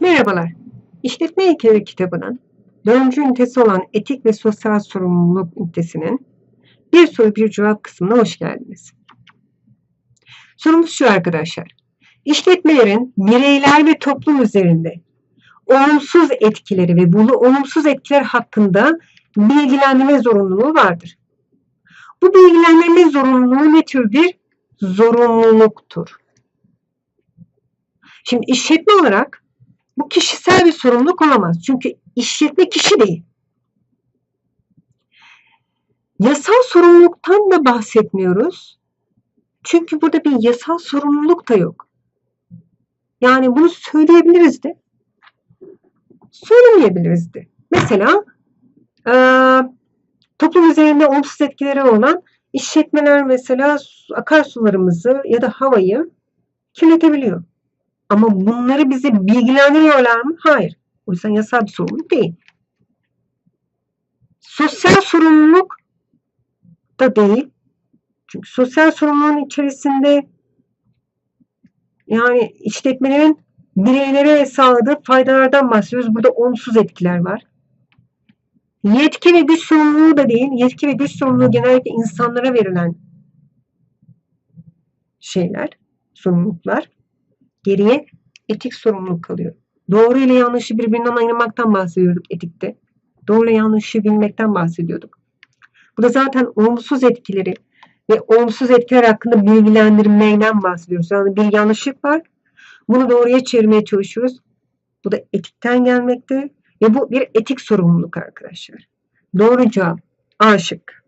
Merhabalar. İşletme ilkeleri kitabının 4. ünitesi olan etik ve sosyal sorumluluk ünitesinin bir soru bir cevap kısmına hoş geldiniz. Sorumuz şu arkadaşlar. İşletmelerin bireyler ve toplum üzerinde olumsuz etkileri ve bunu olumsuz etkiler hakkında bilgilendirme zorunluluğu vardır. Bu bilgilendirme zorunluluğu ne tür bir zorunluluktur? Şimdi işletme olarak kişisel bir sorumluluk olamaz. Çünkü işletme kişi değil. Yasal sorumluluktan da bahsetmiyoruz. Çünkü burada bir yasal sorumluluk da yok. Yani bunu söyleyebiliriz de, söylemeyebiliriz de. Mesela e, toplum üzerinde olumsuz etkileri olan işletmeler mesela akarsularımızı ya da havayı kirletebiliyor. Ama bunları bize bilgilendiriyorlar mı? Hayır. O yüzden yasal bir sorumluluk değil. Sosyal sorumluluk da değil. Çünkü sosyal sorumluluğun içerisinde yani işletmelerin bireylere sağladığı faydalardan bahsediyoruz. Burada olumsuz etkiler var. Yetki ve güç sorumluluğu da değil. Yetki ve güç sorumluluğu genellikle insanlara verilen şeyler, sorumluluklar. Geriye etik sorumluluk kalıyor. Doğru ile yanlışı birbirinden ayırmaktan bahsediyorduk etikte. Doğru ile yanlışı bilmekten bahsediyorduk. Bu da zaten olumsuz etkileri ve olumsuz etkiler hakkında bilgilendirmeyden bahsediyoruz. Yani bir yanlışlık var. Bunu doğruya çevirmeye çalışıyoruz. Bu da etikten gelmekte ve bu bir etik sorumluluk arkadaşlar. Doğru cevap A şıkkı.